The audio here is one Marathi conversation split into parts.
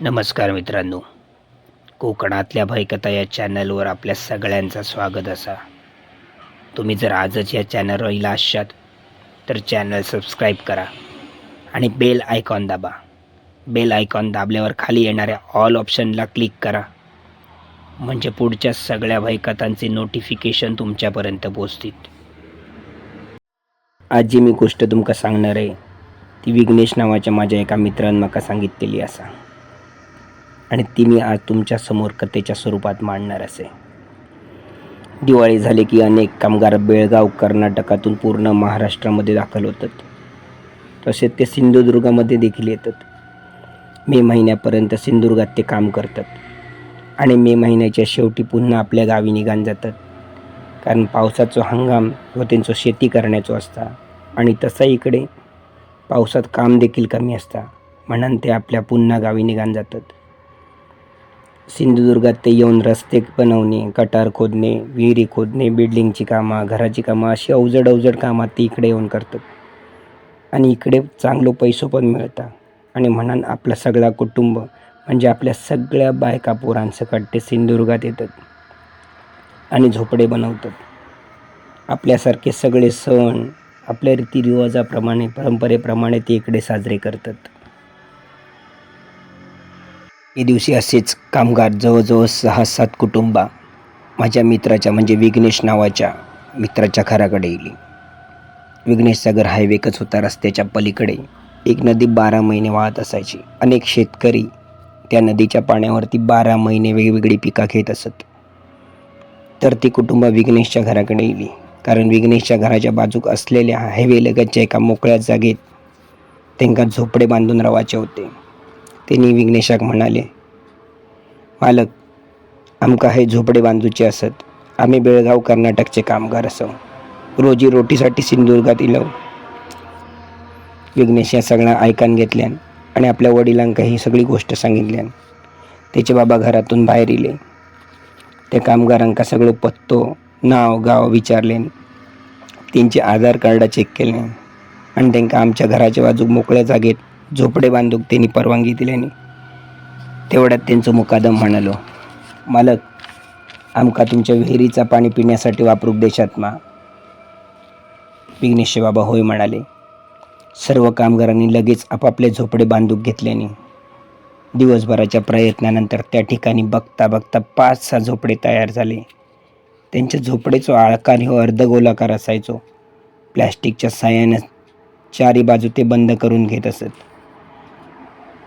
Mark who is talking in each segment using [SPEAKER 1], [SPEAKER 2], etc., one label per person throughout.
[SPEAKER 1] नमस्कार मित्रांनो. कोकणातल्या भयकथा या चॅनलवर आपल्या सगळ्यांचं स्वागत असा. तुम्ही जर आजच या चॅनलवर असाल तर चॅनल सबस्क्राईब करा आणि बेल आयकॉन दाबा. बेल आयकॉन दाबल्यावर खाली येणाऱ्या ऑल ऑप्शनला क्लिक करा. म्हणजे पुढच्या सगळ्या भयकथांचे नोटिफिकेशन तुमच्यापर्यंत पोचतील आज जी मी गोष्ट तुमका सांगणार आहे. ती विघ्नेश नावाच्या माझ्या एका मित्रान माका सांगितलेली असा. आणि ती मी आज तुमच्यासमोर कथेच्या स्वरूपात मांडणार असे. दिवाळी झाली की अनेक कामगार बेळगाव कर्नाटकातून पूर्ण महाराष्ट्रामध्ये दाखल होतात. तसेच ते सिंधुदुर्गामध्ये देखील येतात. मे महिन्यापर्यंत सिंधुदुर्गात ते काम करतात. आणि मे महिन्याच्या शेवटी पुन्हा आपल्या गावी निघान जातात. कारण पावसाचा हंगाम व त्यांचं शेती करण्याचो असता आणि तसा इकडे पावसात काम देखील कमी असता म्हणून ते आपल्या पुन्हा गावी निघान जातात. सिंधुदुर्गात ते येऊन रस्ते बनवणे गटार खोदणे विहिरी खोदणे बिल्डिंगची कामं घराची कामं अशी अवजड अवजड कामात ते इकडे येऊन करतात आणि इकडे चांगलं पैसो पण मिळतात. आणि म्हणान आपला सगळा कुटुंब म्हणजे आपल्या सगळ्या बायका पोरांसकट ते सिंधुदुर्गात येतात. आणि झोपडे बनवतात. आपल्यासारखे सगळे सण आपल्या रीतिरिवाजाप्रमाणे परंपरेप्रमाणे ते इकडे साजरे करतात. हे दिवशी असेच कामगार जवळजवळ सहा सात कुटुंबा माझ्या मित्राच्या म्हणजे विघ्नेश नावाच्या मित्राच्या घराकडे येईल विघ्नेशचा घर हायवेकच होता रस्त्याच्या पलीकडे. एक नदी बारा महिने वाहत असायची. अनेक शेतकरी त्या नदीच्या पाण्यावरती बारा महिने वेगवेगळी पिका घेत असत. तर ती कुटुंब विघ्नेशच्या घराकडे येली कारण विघ्नेशच्या घराच्या बाजूक असलेल्या हायवे लगतच्या एका मोकळ्या जागेत त्यांना झोपडे बांधून रवाचे होते. त्यांनी विघ्नेशाक म्हणाले मालक आमका हे झोपडे बांधूचे असत. आम्ही बेळगाव कर्नाटकचे कामगार असो रोजी रोटीसाठी सिंधुदुर्गात इलो विघ्नेश या सगळ्या ऐकान घेतल्यान आणि आपल्या वडिलांका ही सगळी गोष्ट सांगितल्यान त्याचे बाबा घरातून बाहेर इले. त्या कामगारांका सगळं पत्तो नाव गाव विचारले त्यांचे आधार कार्ड चेक केले आणि त्यांना आमच्या घराच्या बाजूक मोकळ्या जागेत झोपडे बांधूक त्यांनी परवानगी दिल्याने तेवढ्यात त्यांचं मुकादम म्हणालो मालक आमका तुमच्या विहिरीचा पाणी पिण्यासाठी वापरूक देशात मा. विघ्नेश बाबा होय म्हणाले सर्व कामगारांनी लगेच आपापले झोपडे बांधूक घेतल्याने दिवसभराच्या प्रयत्नानंतर त्या ठिकाणी बघता बघता पाच सहा झोपडे तयार झाले. त्यांच्या झोपडेचो आळकार हो अर्धगोलाकार असायचो. प्लॅस्टिकच्या साह्यानं चारी बाजू ते बंद करून घेत असत.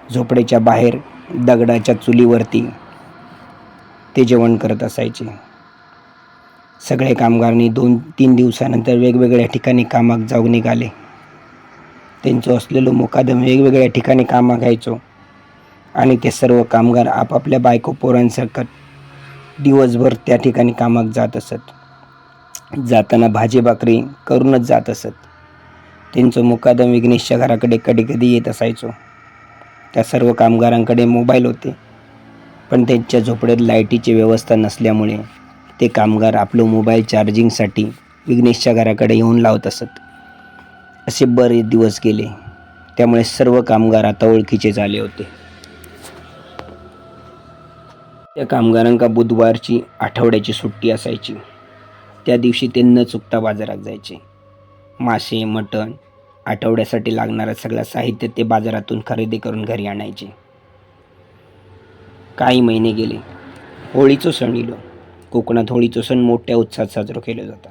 [SPEAKER 1] झोपडेच्या बाहेर दगडाच्या चुलीवरती ते जेवण करत असायचे. सगळे कामगारांनी दोन तीन दिवसानंतर वेगवेगळ्या ठिकाणी कामाक जाऊ निघाले. त्यांचं असलेलं मुकादम वेगवेगळ्या ठिकाणी कामा घ्यायचो. आणि ते सर्व कामगार आपापल्या बायको पोरांसकट दिवसभर त्या ठिकाणी कामाक जात असत. जाताना भाजी भाकरी करूनच जात असत. त्यांचं मुकादम विघ्नेशच्या घराकडे कधी कधी येत असायचो. त्या सर्व कामगारांकडे मोबाईल होते. पण त्यांच्या झोपड्यात लाईटीची व्यवस्था नसल्यामुळे ते कामगार आपलं मोबाईल चार्जिंगसाठी विघ्नेशच्या घराकडे येऊन लावत असत. असे बरेच दिवस गेले. त्यामुळे सर्व कामगार आता ओळखीचे झाले होते. त्या कामगारांका बुधवारची आठवड्याची सुट्टी असायची. त्या दिवशी ते न चुकता बाजारात जायचे. मासे मटण आठवड्यासाठी लागणारं सगळं साहित्य ते बाजारातून खरेदी करून घरी आणायचे. काही महिने गेले. होळीचं सण इलो. कोकणात होळीचं सण मोठ्या उत्साहात साजरा केला जाता.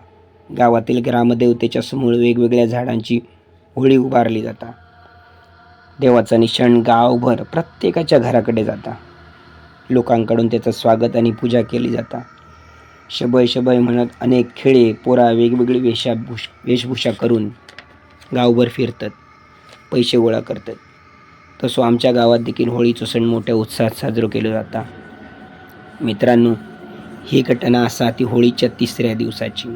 [SPEAKER 1] गावातील ग्रामदेवतेच्या समोर वेगवेगळ्या झाडांची होळी उभारली जाता. देवाचा निशाण गावभर प्रत्येकाच्या घराकडे जाता. लोकांकडून त्याचं स्वागत आणि पूजा केली जाता. शबय शबय म्हणत अनेक खेळे पोरा वेगवेगळी वेशाभूष वेशभूषा करून गावभर फिरतात. पैसे गोळा करतात. तसं आमच्या गावात देखील होळीचं सण मोठ्या उत्साहात साजरं केलं जाता. मित्रांनो ही घटना असा ती होळीच्या तिसऱ्या दिवसाची.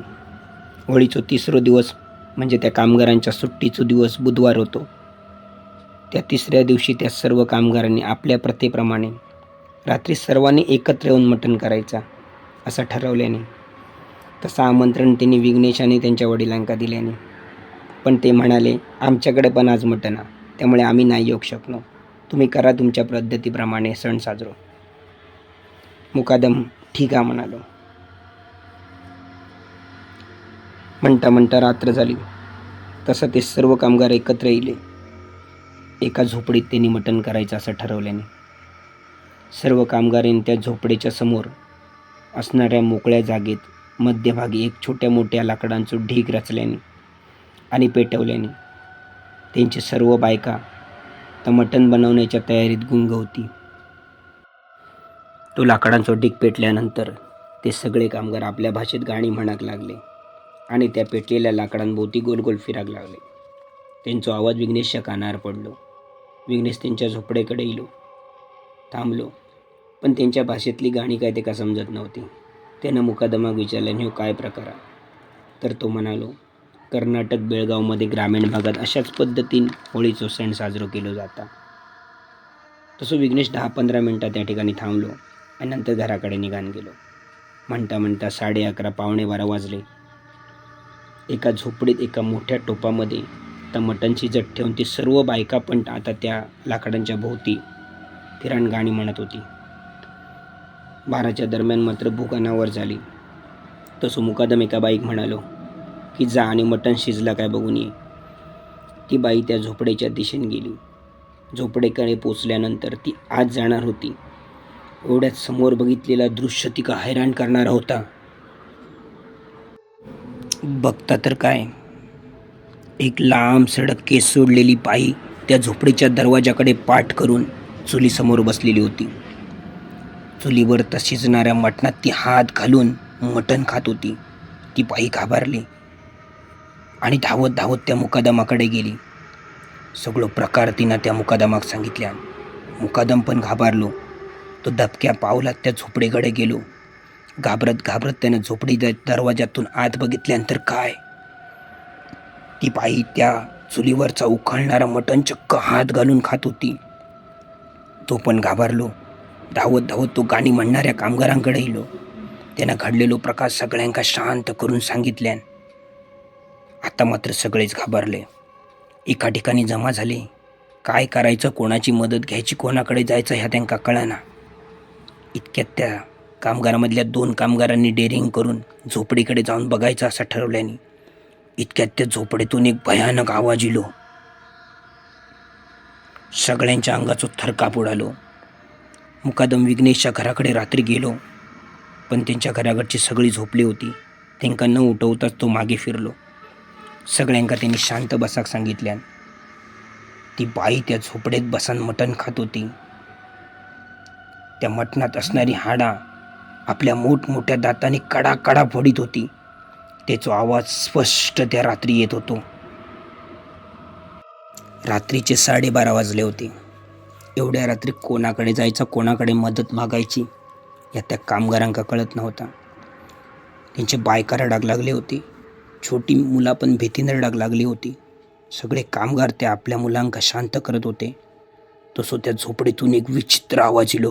[SPEAKER 1] होळीचा तिसरो दिवस म्हणजे त्या कामगारांच्या सुट्टीचा दिवस बुधवार होतो. त्या तिसऱ्या दिवशी त्या सर्व कामगारांनी आपल्या प्रथेप्रमाणे रात्री सर्वांनी एकत्र येऊन मटण करायचा असं ठरवल्याने. तसं आमंत्रण त्यांनी विघ्नेशाने त्यांच्या वडिलांका दिल्याने. पण ते म्हणाले आमच्याकडे पण आज मटण त्यामुळे आम्ही नाही येऊ शकलो. तुम्ही करा तुमच्या पद्धतीप्रमाणे सण साजरो. मुकादम ठीक आहे म्हणालो. म्हणता म्हणता रात्र झाली. तसं ते सर्व कामगार एकत्र येले. एका झोपडीत त्यांनी मटण करायचं असं ठरवल्याने सर्व कामगारांनी त्या झोपडीच्या समोर असणाऱ्या मोकळ्या जागेत मध्यभागी एक छोट्या मोठ्या लाकडांचं ढीग रचल्याने आणि पेटवल्याने त्यांची सर्व बायका तर मटण बनवण्याच्या तयारीत गुंग होती तो लाकडांचा ढीग पेटल्यानंतर ते सगळे कामगार आपल्या भाषेत गाणी म्हणाक लागले आणि त्या पेटलेल्या लाकडांभोवती गोल गोल फिराक लागले. त्यांचा आवाज विघ्नेशच्या कानावर पडलो. विघ्नेश त्यांच्या झोपडेकडे इलो. थांबलो. पण त्यांच्या भाषेतली गाणी काय ते का समजत नव्हती. त्यानं मुकादमाग विचारल्याने हो काय प्रकार? तर तो म्हणालो कर्नाटक बेळगावमध्ये ग्रामीण भागात अशाच पद्धतीन होळीचा सण साजरा केला जाता. तसं विघ्नेश दहा पंधरा मिनटं त्या ठिकाणी थांबलो आणि नंतर घराकडे निघान गेलो. म्हणता म्हणता साडे अकरा पावणे बारा वाजले. एका झोपडीत एका मोठ्या टोपामध्ये त्या मटणची जट ठेवून ती सर्व बायका पण आता त्या लाकडांच्या भोवती फिराण गाणी म्हणत होती. बाराच्या दरम्यान मात्र भूक अनावर झाली. तसं मुकादम एका बाईक म्हणालो की जा आणि मटण शिजला काय बघून ये. ती बाई त्या झोपडेच्या दिशेने गेली. झोपडेकडे पोचल्यानंतर ती आज जाणार होती. एवढ्यात समोर बघितलेला दृश्य तिका हैराण करणारा होता. बघता तर काय? एक लांब सडक केस सोडलेली बाई त्या झोपडीच्या दरवाजाकडे पाठ करून चुलीसमोर बसलेली होती. चुलीवर तर शिजणाऱ्या मटणात ती हात घालून मटण खात होती. ती बाई घाबरली. आणि धावत धावत त्या मुकादमाकडे गेली. सगळं प्रकार तिनं त्या मुकादमाक सांगितल्या. मुकादम पण घाबरलो. तो दबक्या पावलात त्या झोपडीकडे गेलो. घाबरत घाबरत त्यानं झोपडी द- दरवाजातून आत बघितल्यानंतर काय? ती बाई त्या चुलीवरचा उखळणारा मटण चक्क हात घालून खात होती. तो पण घाबरलो. धावत धावत तो गाणी म्हणणाऱ्या कामगारांकडे गेलो त्यानं घडलेलो प्रकाश सगळ्यांका शांत करून सांगितल्यान आता मात्र सगळेच घाबरले. एका ठिकाणी जमा झाले. काय करायचं कोणाची मदत घ्यायची कोणाकडे जायचं ह्या त्यांका कळाना. इतक्यात त्या कामगारामधल्या दोन कामगारांनी डेअरिंग करून झोपडीकडे जाऊन बघायचं असं ठरवल्याने इतक्यात त्या झोपडीतून एक भयानक आवाज इलो सगळ्यांच्या अंगाचो थरकाप उडालो मुकादम विघ्नेशच्या घराकडे रात्री गेलो. पण त्यांच्या घराकडची सगळी झोपली होती. त्यांना न उठवताच तो मागे फिरलो. सगळ्यांका त्यांनी शांत बसाक सांगितल्यान. ती बाई त्या झोपडीत बसान मटण खात होती. त्या मटणात असणारी हाडा आपल्या मोठमोठ्या दाताने कडा कडा फोडीत होती. त्याचा आवाज स्पष्ट त्या रात्री येत होतो. रात्रीचे साडेबारा वाजले होते. एवढ्या रात्री कोणाकडे जायचं कोणाकडे मदत मागायची या त्या कामगारांका कळत नव्हता. त्यांचे बायका रडाग लागले होते. छोटी मुला पण भीतीने रडाग लागली होती. सगळे कामगार त्या आपल्या मुलांका शांत करत होते. तसो त्या झोपडीतून एक विचित्र आवाज इलो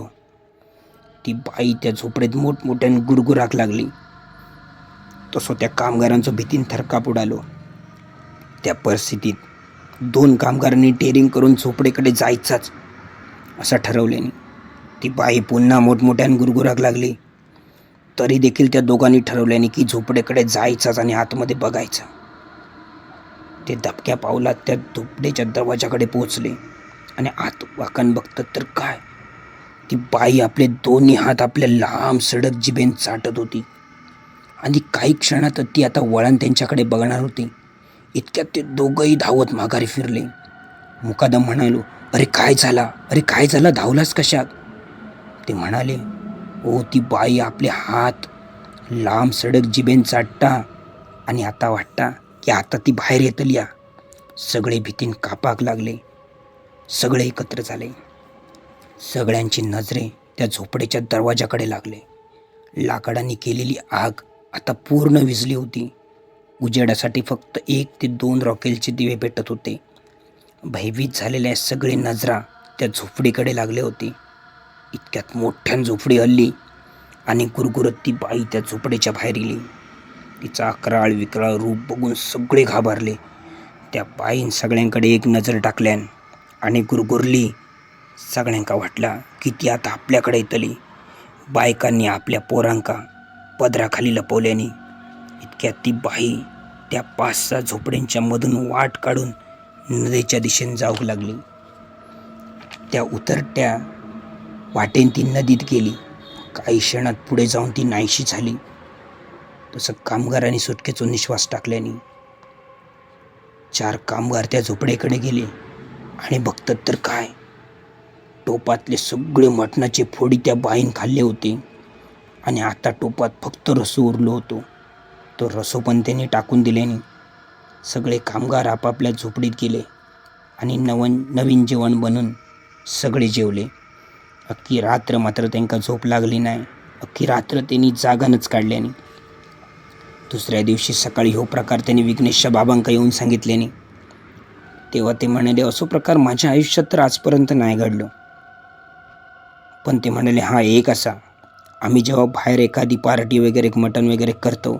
[SPEAKER 1] ती बाई त्या झोपडीत मोठमोठ्याने गुरगुराक लागली. तसो त्या कामगारांचं भीतीन थरकाप उडालो. त्या परिस्थितीत दोन कामगारांनी टेरिंग करून झोपडीकडे जायचाच असं ठरवल्याने ती बाई पुन्हा मोठमोठ्याने गुरगुराक लागली. तरी देखील त्या दोघांनी ठरवल्याने की झोपडेकडे जायचाच आणि आतमध्ये बघायचं. ते धबक्या पावलात त्या झोपडेच्या दरवाजाकडे पोहोचले. आणि आत वाकण बघतात तर काय? ती बाई आपले दोन्ही हात आपल्या लांब सडक जिभेन चाटत होती. आणि काही क्षणात ती आता वळण त्यांच्याकडे बघणार होती. इतक्यात ते दोघंही धावत माघारी फिरले. मुकादम म्हणालो अरे काय झाला? अरे काय झालं? धावलास कशात? ते म्हणाले ओ ती बाई आपले हात लांब सडक जिबेन चाटता आणि आता वाटता की आता ती बाहेर येतली या सगळे भीतीन कापाक लागले. सगळे एकत्र झाले. सगळ्यांची नजरे त्या झोपडीच्या दरवाजाकडे लागले. लाकडांनी केलेली आग आता पूर्ण विजली होती. उजेडासाठी फक्त एक ते दोन रॉकेलचे दिवे पेटत होते. भयभीत झालेल्या सगळे नजरा त्या झोपडीकडे लागले होते. इतक्यात मोठ्यान झोपडी हल्ली आणि गुरगुरत ती बाई त्या झोपडीच्या बाहेर गेली. तिचा अकराळ विकराळ रूप बघून सगळे घाबरले. त्या बाईन सगळ्यांकडे एक नजर टाकल्यान आणि गुरगुरली सगळ्यांका वाटला की ती आता आपल्याकडे येतली. बायकांनी आपल्या पोरांका पदराखाली लपवल्याने इतक्यात ती बाई त्या पाच सहा झोपड्यांच्या मधून वाट काढून नदीच्या दिशेने जाऊ लागली. त्या उतरत्या वाटेन ती नदीत गेली. काही क्षणात पुढे जाऊन ती नाहीशी झाली. तसं कामगारांनी सुटकेचून निश्वास टाकल्याने. चार कामगार त्या झोपडेकडे गेले. आणि बघतात तर काय? टोपातले सगळे मटणाचे फोडी त्या बाईन खाल्ले होते. आणि आता टोपात फक्त रसू उरलो होतो. तो रसो पण त्यांनी टाकून दिल्याने. सगळे कामगार आपापल्या झोपडीत गेले. आणि नवन नवीन जेवण बनवून सगळे जेवले. अख्खी रात्र मात्र त्यांना झोप लागली नाही. अख्खी रात्र त्यांनी जागानच काढल्याने दुसऱ्या दिवशी सकाळी हो प्रकार त्यांनी विघ्नेशच्या बाबांका येऊन सांगितल्याने तेव्हा ते म्हणाले असो प्रकार माझ्या आयुष्यात तर आजपर्यंत नाही घडलो. पण ते म्हणाले हा एक असा. आम्ही जेव्हा बाहेर एखादी पार्टी वगैरे मटण वगैरे करतो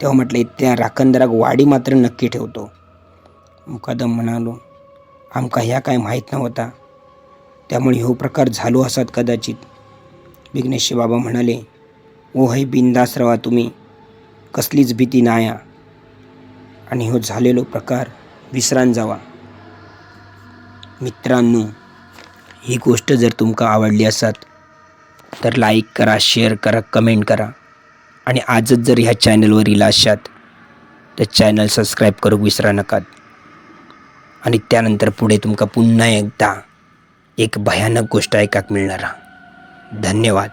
[SPEAKER 1] तेव्हा म्हटलं त्या राखणदाराक वाडी मात्र नक्की ठेवतो. मुकादम म्हणालो आमका ह्या काय माहीत नव्हता. त्यामुळे हो प्रकार झालो असात कदाचित. विघ्नेशचे बाबा म्हणाले ओ है बिंदास रवा तुम्ही कसलीच भीती नाया. आणि हो झालेलो प्रकार विसरान जावा. मित्रांनो ही गोष्ट जर तुमका आवडली असत तर लाईक करा शेअर करा कमेंट करा. आणि आजच जर ह्या चॅनलवर इला असात तर चॅनल सबस्क्राईब करूक विसरा नकात. आणि त्यानंतर पुढे तुमका पुन्हा एकदा एक भयानक गोष्ट ऐकाक मिळणार. धन्यवाद.